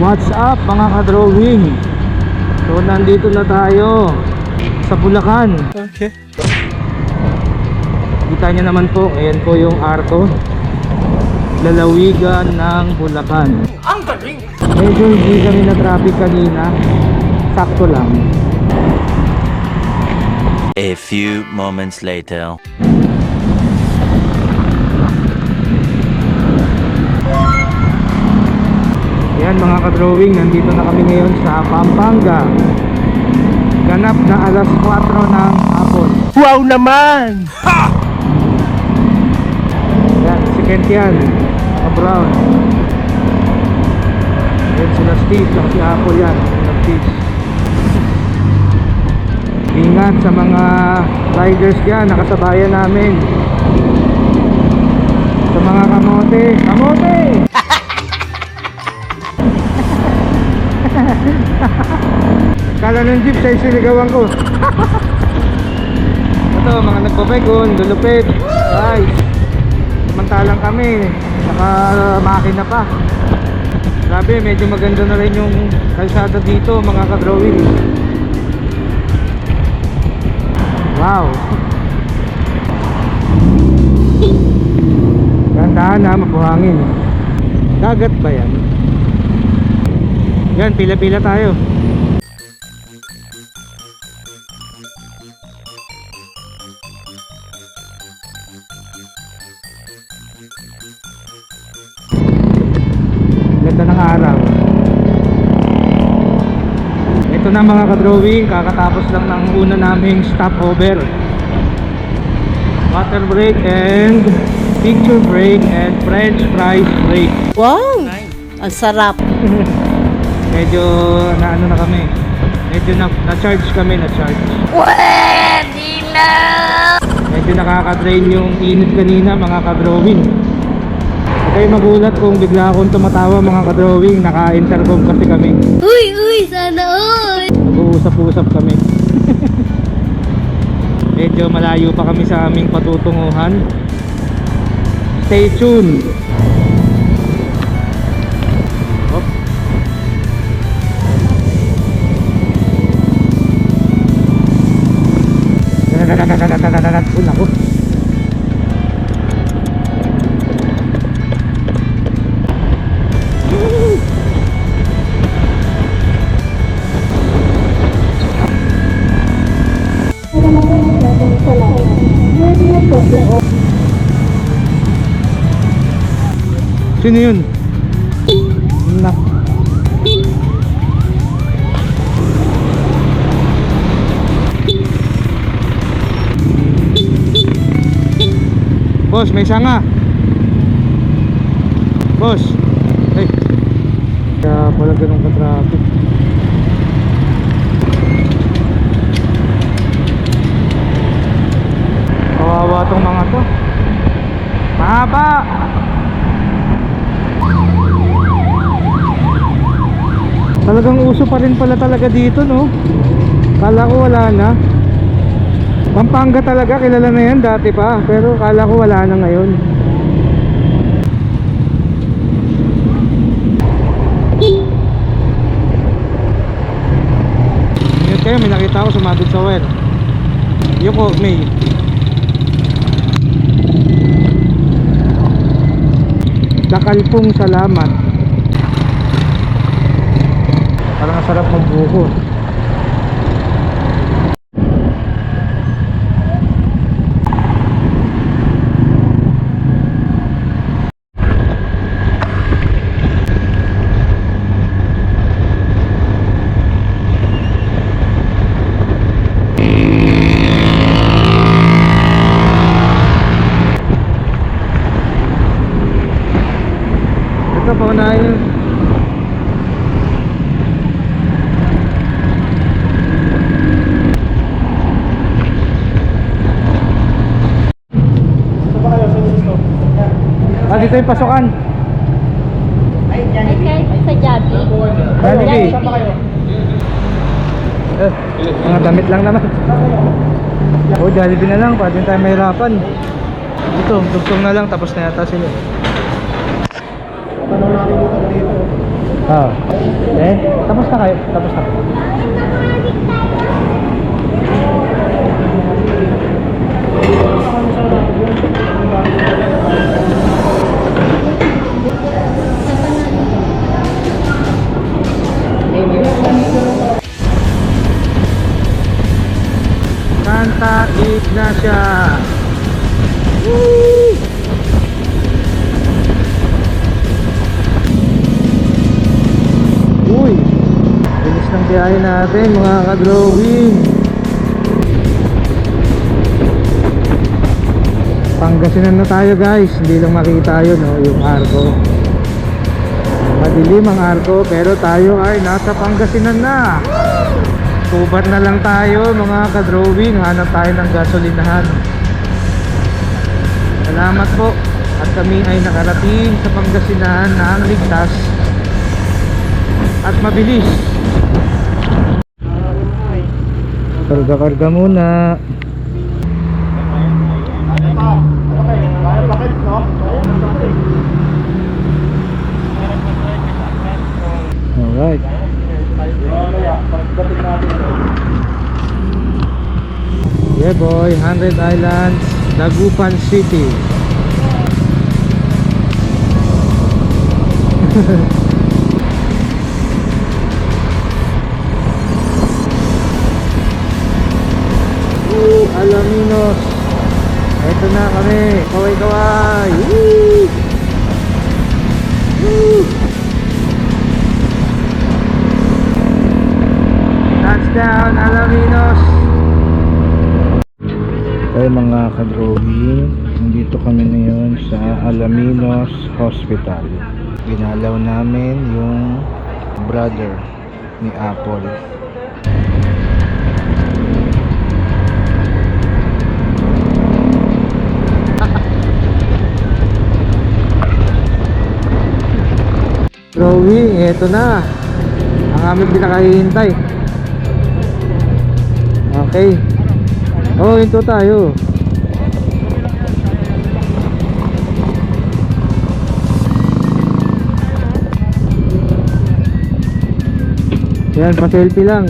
What's up mga ka-drawing? So nandito na tayo sa Bulacan. Okay. Kita niyo naman po, ayan po yung arko. Lalawigan ng Bulacan. Ang galing! Medyo hindi kami na traffic kanina. Sakto lang. A few moments later. Ayan mga ka-drawing, nandito na kami ngayon sa Pampanga. Ganap na alas 4 ng hapon. Wow naman! Ayan, si Kent yan. Brown. Ayan sila Steve, saka si Apple yan. Steve. Ingat sa mga riders dyan, nakasabayan namin. Sa mga kamote. Kamote! Kala ng jeep sa isiligawan ko. Ito, mga nagpapegon, dulupit. Guys, samantalang kami, naka makina pa. Grabe, medyo maganda na rin yung kalsada dito, mga ka-drawing. Wow. Gandahan na, mabuhangin. Dagat ba yan? Yan, pila-pila tayo. Ganda ng araw. Ito na mga ka-drawing, kakatapos lang ng una naming stopover. Water break and picture break and french fries break. Wow! Ang sarap. Medyo na ano na kami. Medyo na, na-charge kami, na-charge. Pwede na! Medyo nakaka-drain yung init kanina mga ka-drawing. Kayo magulat kung bigla akong tumatawa mga ka-drawing. Naka-intercom kasi kami. Uy, uy, sana all! Nag-uusap-usap kami. Medyo malayo pa kami sa aming patutunguhan. Stay tuned. Uy, naku. Sino yun? Nak. Boss, may sanga. Boss. Ay. Kaya pala ganun ka-traffic. Kawawa tong mga to. Mahaba. Talagang uso pa rin pala talaga dito, no? Kala ko wala na. Pampanga talaga, kilala na yan dati pa. Pero kala ko wala na ngayon. Ingat kayo, may nakita ako sumadod sa wire. Yuko, May. Dakalpong salamat. Parang ang sarap magbuko. Paunahin yun. Ah, dito yung pasukan. Ay, kahit sa Jollibee. Jollibee. Eh, mga damit lang naman. Oh, Jollibee na lang, pwede tayo mahirapan. Ito, dugtong na lang, tapos na yata sila. Ah. Eh, tapos na kayo. Tapos na. Santa Ignacia. Woo! Biyahe natin mga ka-drawing. Pangasinan na tayo guys, hindi lang makita yun no, yung arko. Madilim ang arko pero tayo ay nasa Pangasinan na. Tubat na lang tayo mga ka-drawing, hanap tayo ng gasolinahan. Salamat po at kami ay nakarating sa Pangasinan na ang ligtas at mabilis. Karga-karga muna. Alright. Yeah boy, 100 Islands, Dagupan City. Alaminos. Ito na kami. Kaway kaway. Woo! Woo! Touchdown Alaminos. Okay mga kadrawing, nandito kami ngayon sa Alaminos Hospital. Ginalaw namin yung brother ni Apple. Eto na. Ang aming pinakahihintay. Okay. Oh, hinto tayo. Yan, pa-selfie lang.